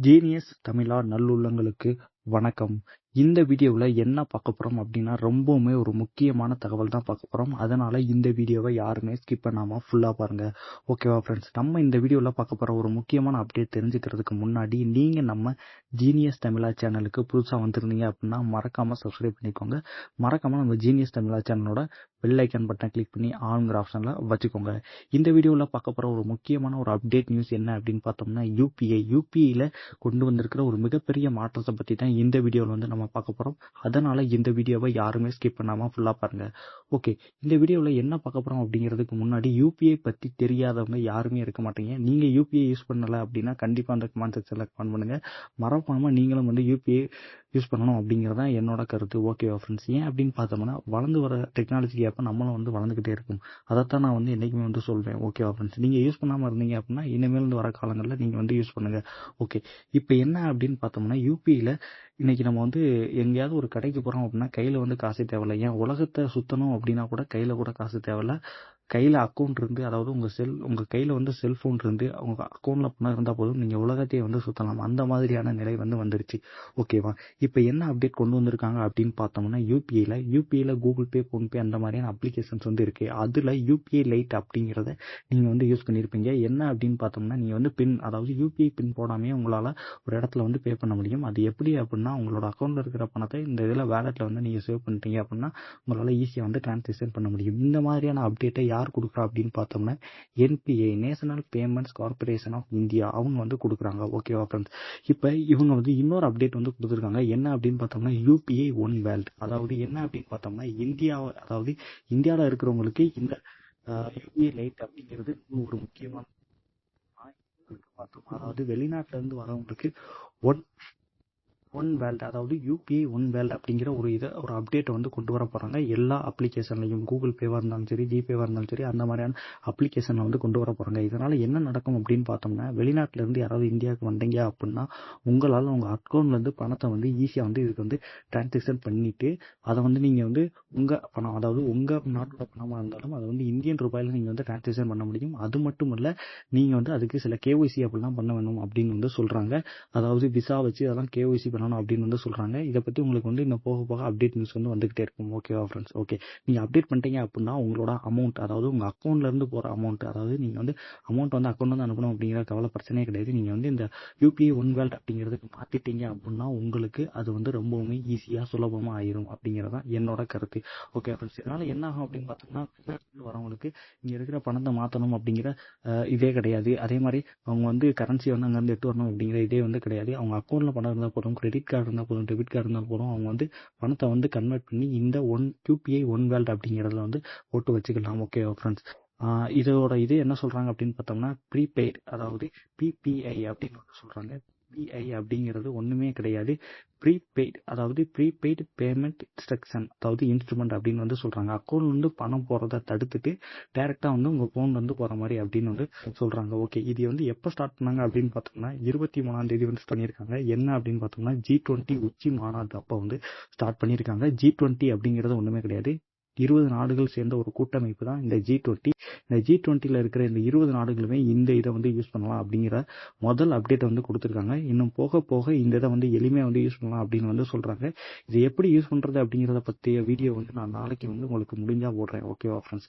Genius தமிழா நல்லுள்ளங்களுக்கு வணக்கம். இந்த வீடியோவில் என்ன பார்க்க போகிறோம் அப்படின்னா ரொம்பவுமே ஒரு முக்கியமான தகவல் தான் பார்க்க போகிறோம் அதனால் இந்த வீடியோவை யாருமே ஸ்கிப் பண்ணாமல் ஃபுல்லாக பாருங்கள் ஓகேவா ஃப்ரெண்ட்ஸ் நம்ம இந்த வீடியோவில் பார்க்க போகிற ஒரு முக்கியமான அப்டேட் தெரிஞ்சுக்கிறதுக்கு முன்னாடி நீங்கள் நம்ம ஜீனியஸ் தமிழா சேனலுக்கு புதுசாக வந்திருந்தீங்க அப்படின்னா மறக்காமல் சப்ஸ்கிரைப் பண்ணிக்கோங்க. மறக்காமல் நம்ம ஜீனியஸ் தமிழா சேனலோட பெல் ஐக்கன் பட்டன் கிளிக் பண்ணி ஆளுங்கிற ஆப்ஷனில் வச்சுக்கோங்க. இந்த வீடியோவில் பார்க்க போகிற ஒரு முக்கியமான ஒரு அப்டேட் நியூஸ் என்ன அப்படின்னு பார்த்தோம்னா யூபிஐ யூபிஐயில் கொண்டு வந்திருக்கிற ஒரு மிகப்பெரிய மாற்றத்தை பற்றி தான் இந்த வீடியோவில் வந்து நம்ம பார்க்க போகிறோம் அதனால் இந்த வீடியோவை யாருமே ஸ்கிப் பண்ணாமல் ஃபுல்லாக பாருங்கள் ஓகே இந்த வீடியோவில் என்ன பார்க்க போகிறோம் அப்படிங்கிறதுக்கு முன்னாடி யூபிஐ பற்றி தெரியாதவங்க யாருமே இருக்க மாட்டீங்க. நீங்கள் யூபிஐ யூஸ் பண்ணலை அப்படின்னா கண்டிப்பாக அந்த கமெண்ட் செக்ஷனில் கமெண்ட் பண்ணுங்கள் மறக்காமல் நீங்களும் வந்து யூபிஐ யூஸ் பண்ணணும் அப்படிங்கிறது தான் என்னோட கருத்து. ஓகேவா ஃப்ரெண்ட்ஸ் ஏன் அப்படின்னு பார்த்தோம்னா வளர்ந்து வர டெக்னாலஜி ஏற்ப நம்மளும் வந்து வளர்ந்துக்கிட்டே இருக்கும். அதைத்தான் நான் வந்து என்றைக்குமே வந்து சொல்வேன் ஓகேவா ஃப்ரெண்ட்ஸ் நீங்கள் யூஸ் பண்ணாமல் இருந்தீங்க அப்படின்னா இனிமேல் வர காலங்களில் நீங்கள் வந்து யூஸ் பண்ணுங்கள் ஓகே இப்போ என்ன அப்படின்னு பார்த்தோம்னா யூபியில் இன்றைக்கி நம்ம வந்து எங்கேயாவது ஒரு கடைக்கு போகிறோம் அப்படின்னா கையில் வந்து காசு தேவையில்ல. ஏன்? உலகத்தை சுற்றணும் அப்படின்னா கூட கையில் கூட காசு தேவையில்ல. கையில் அக்கௌண்ட் இருந்து அதாவது உங்கள் செல் உங்கள் கையில் வந்து செல்ஃபோன் இருந்து உங்கள் அக்கௌண்ட்டில் பணம் இருந்தால் போதும் நீங்கள் உலகத்தையே வந்து சுற்றலாம் அந்த மாதிரியான நிலை வந்து வந்துருச்சு. ஓகேவா இப்போ என்ன அப்டேட் கொண்டு வந்திருக்காங்க அப்படின்னு பார்த்தோம்னா யூபிஐயில் யூபிஐயில் கூகுள் பே ஃபோன்பே அந்த மாதிரியான அப்ளிகேஷன்ஸ் வந்து இருக்குது அதில் யூபிஐ லைட் அப்படிங்கிறத நீங்கள் வந்து யூஸ் பண்ணியிருப்பீங்க என்ன அப்படின்னு பார்த்தோம்னா நீங்கள் வந்து பின் அதாவது யூபிஐ பின் போடாமே உங்களால் ஒரு இடத்துல வந்து பே பண்ண முடியும். அது எப்படி அப்படின்னா உங்களோட அக்கௌண்ட்டில் இருக்கிற பணத்தை இந்த இதில் வேலெட்டில் வந்து நீங்கள் சேவ் பண்ணிட்டீங்க அப்படின்னா உங்களால் ஈஸியாக வந்து டிரான்சேக்ஷன் பண்ண முடியும். இந்த மாதிரியான அப்டேட்டை யார் கொடுக்குறா அப்படின்னு பார்த்தோம்னா NPI national payments corporation of India அவங்க வந்து கொடுக்குறாங்க. ஓகேவா ஃப்ரெண்ட்ஸ் இப்போ இவங்க வந்து இன்னொரு அப்டேட் வந்து கொடுத்துருக்காங்க. என்ன அப்படின்னு பார்த்தோம்னா யூபிஐ ஒன் வேல்ட் அதாவது என்ன அப்படின்னு பார்த்தோம்னா இந்தியா அதாவது இந்தியாவில் இருக்கிறவங்களுக்கு இந்த யூபிஐ லைட் அப்படிங்கிறது ஒரு முக்கியமான பார்த்தோம் அதாவது வெளிநாட்டிலேருந்து வரவங்களுக்கு ஒன் ஒன் வேல்ட் அதாவது யூபிஐ ஒன் வேல்ட் அப்படிங்கிற ஒரு இதை ஒரு அப்டேட்டை வந்து கொண்டு வர போகிறாங்க எல்லா அப்ளிகேஷன்லையும் கூகுள் பேவாக இருந்தாலும் சரி ஜிபேவாக இருந்தாலும் சரி அந்த மாதிரியான அப்ளிகேஷனை வந்து கொண்டு வர போகிறாங்க இதனால் என்ன நடக்கும் அப்படின்னு பார்த்தோம்னா வெளிநாட்டிலேருந்து யாராவது இந்தியாவுக்கு வந்தீங்க அப்படின்னா உங்களால் உங்கள் அக்கௌண்ட்லேருந்து பணத்தை வந்து ஈஸியாக வந்து இதுக்கு வந்து டிரான்சாக்ஷன் பண்ணிவிட்டு அதை வந்து நீங்கள் வந்து உங்கள் பணம் அதாவது உங்கள் நாட்டோட பணமாக இருந்தாலும் அதை வந்து இந்தியன் ரூபாயில் நீங்கள் வந்து டிரான்சாக்ஷன் பண்ண முடியும். அது மட்டும் இல்லை நீங்கள் வந்து அதுக்கு சில கேஒய்சி அப்படிலாம் பண்ண வேணும் அப்படின்னு வந்து சொல்கிறாங்க அதாவது விசா வச்சு அதெல்லாம் கேஒய்சி பண்ண பண்ணணும் அப்படின்னு வந்து சொல்கிறாங்க இதை பற்றி உங்களுக்கு வந்து இன்னும் போக போக அப்டேட் நியூஸ் வந்து வந்துகிட்டே இருக்கும். ஓகேவா ஃப்ரெண்ட்ஸ் ஓகே நீங்கள் அப்டேட் பண்ணிட்டீங்க அப்படின்னா உங்களோட அமௌண்ட் அதாவது உங்கள் அக்கௌண்ட்லேருந்து போகிற அமௌண்ட் அதாவது நீங்கள் வந்து அமௌண்ட் வந்து அக்கௌண்ட் வந்து அனுப்பணும் அப்படிங்கிற கவலை பிரச்சனையே கிடையாது. நீங்கள் வந்து இந்த யூபிஐ ஒன் வேல்ட் அப்படிங்கிறதுக்கு மாற்றிட்டீங்க அப்படின்னா உங்களுக்கு அது வந்து ரொம்பவுமே ஈஸியாக சுலபமாக ஆயிரும் அப்படிங்கிறது தான் என்னோட கருத்து. ஓகே ஃப்ரெண்ட்ஸ் இதனால் என்ன ஆகும் அப்படின்னு பார்த்தோம்னா வரவங்களுக்கு இங்கே இருக்கிற பணத்தை மாற்றணும் அப்படிங்கிற இதே கிடையாது. அதே மாதிரி அவங்க வந்து கரன்சி வந்து அங்கேருந்து எட்டு வரணும் அப்படிங்கிற இதே வந்து கிடையாது. அவங்க அக்கௌண்ட்டில் பணம் இருந்தால் போதும் கிரெடிட் கார்டு இருந்தால் போதும் டெபிட் கார்டு இருந்தால் போதும் அவங்க வந்து பணத்தை வந்து கன்வெர்ட் பண்ணி இந்த ஒன் யூபிஐ ஒன் வேல்ட் அப்படிங்கிறதுல வந்து போட்டு வச்சுக்கலாம். ஓகே ஃப்ரெண்ட்ஸ் இதோட இது என்ன சொல்கிறாங்க அப்படின்னு பார்த்தோம்னா ப்ரீபெய்ட் அதாவது பிபிஐ அப்படின்னு சொல்கிறாங்க பிஐ அப்படிங்கிறது ஒன்றுமே கிடையாது. ப்ரீபெய்ட் அதாவது ப்ரீபெய்டு பேமெண்ட் இன்ஸ்ட்ரக்ஷன் அதாவது இன்ஸ்ட்ருமெண்ட் அப்படின்னு வந்து சொல்கிறாங்க அக்கௌண்ட்லேருந்து பணம் போகிறத தடுத்துட்டு டேரெக்டாக வந்து உங்கள் ஃபோன் வந்து போகிற மாதிரி அப்படின்னு வந்து சொல்கிறாங்க ஓகே இது வந்து எப்போ ஸ்டார்ட் பண்ணாங்க அப்படின்னு பார்த்தோம்னா இருபத்தி மூணாம் தேதி வந்து பண்ணியிருக்காங்க. என்ன அப்படின்னு பார்த்தோம்னா ஜி டுவெண்ட்டி உச்சி மாநாடு அப்போ வந்து ஸ்டார்ட் பண்ணியிருக்காங்க. ஜி டுவெண்ட்டி அப்படிங்கிறது ஒன்றுமே கிடையாது. இருபது நாடுகள் சேர்ந்த ஒரு கூட்டமைப்பு தான் இந்த ஜி டுவெண்ட்டி இந்த ஜி டுவெண்ட்டியில் இருக்கிற இந்த இருபது நாடுகளுமே இந்த இதை வந்து யூஸ் பண்ணலாம் அப்படிங்கிற முதல் அப்டேட்டை வந்து கொடுத்துருக்காங்க. இன்னும் போக போக இந்த இதை வந்து எளிமையாக வந்து யூஸ் பண்ணலாம் அப்படின்னு வந்து சொல்கிறாங்க இதை எப்படி யூஸ் பண்ணுறது அப்படிங்கிறத பற்றிய வீடியோ வந்து நான் நாளைக்கு வந்து உங்களுக்கு முடிஞ்சால் போடுறேன். ஓகேவா ஃப்ரெண்ட்ஸ்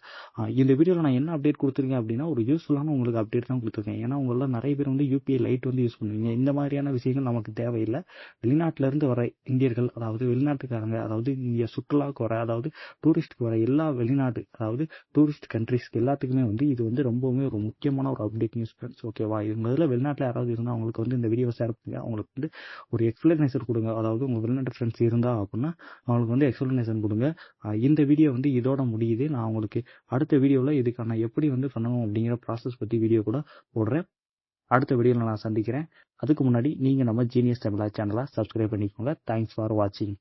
இந்த வீடியோவில் நான் என்ன அப்டேட் கொடுத்துருக்கேன் அப்படின்னா ஒரு யூஸ்ஃபுல்லான உங்களுக்கு அப்டேட் தான் கொடுத்துருக்கேன். ஏன்னா உங்களில் நிறைய பேர் வந்து யூபிஐ லைட் வந்து யூஸ் பண்ணுவீங்க. இந்த மாதிரியான விஷயங்கள் நமக்கு தேவையில்லை. வெளிநாட்டிலேருந்து வர இந்தியர்கள் அதாவது வெளிநாட்டுக்காரங்க அதாவது இந்திய சுற்றுலாவுக்கு வர அதாவது டூரிஸ்ட் வர எல்லா வெளிநாடு அதாவது டூரிஸ்ட் கண்ட்ரிஸ்க்கு எல்லாத்துக்குமே வந்து இது வந்து ரொம்பவுமே ஒரு முக்கியமான ஒரு அப்டேட் நியூஸ் ஃப்ரெண்ட்ஸ் ஓகேவா இது முதல்ல வெளிநாட்டில் யாராவது இருந்தால் அவங்களுக்கு வந்து இந்த வீடியோ ஷேர் பண்ணுங்க. அவங்களுக்கு வந்து ஒரு எக்ஸ்பிளனேஷன் கொடுங்க. அதாவது உங்கள் வெளிநாட்டு ஃப்ரெண்ட்ஸ் இருந்தால் அப்படின்னா அவங்களுக்கு வந்து எக்ஸ்பிளனேஷன் கொடுங்க. இந்த வீடியோ வந்து இதோட முடியுது. நான் உங்களுக்கு அடுத்த வீடியோவில் இதுக்கான எப்படி வந்து பண்ணணும் அப்படிங்கிற ப்ராசஸ் பற்றி வீடியோ கூட போடுறேன். அடுத்த வீடியோவில் நான் சந்திக்கிறேன். அதுக்கு முன்னாடி நீங்கள் நம்ம ஜீனியஸ் தமிழா சேனலை சப்ஸ்கிரைப் பண்ணிக்கோங்க. தேங்க்ஸ் ஃபார் வாட்சிங்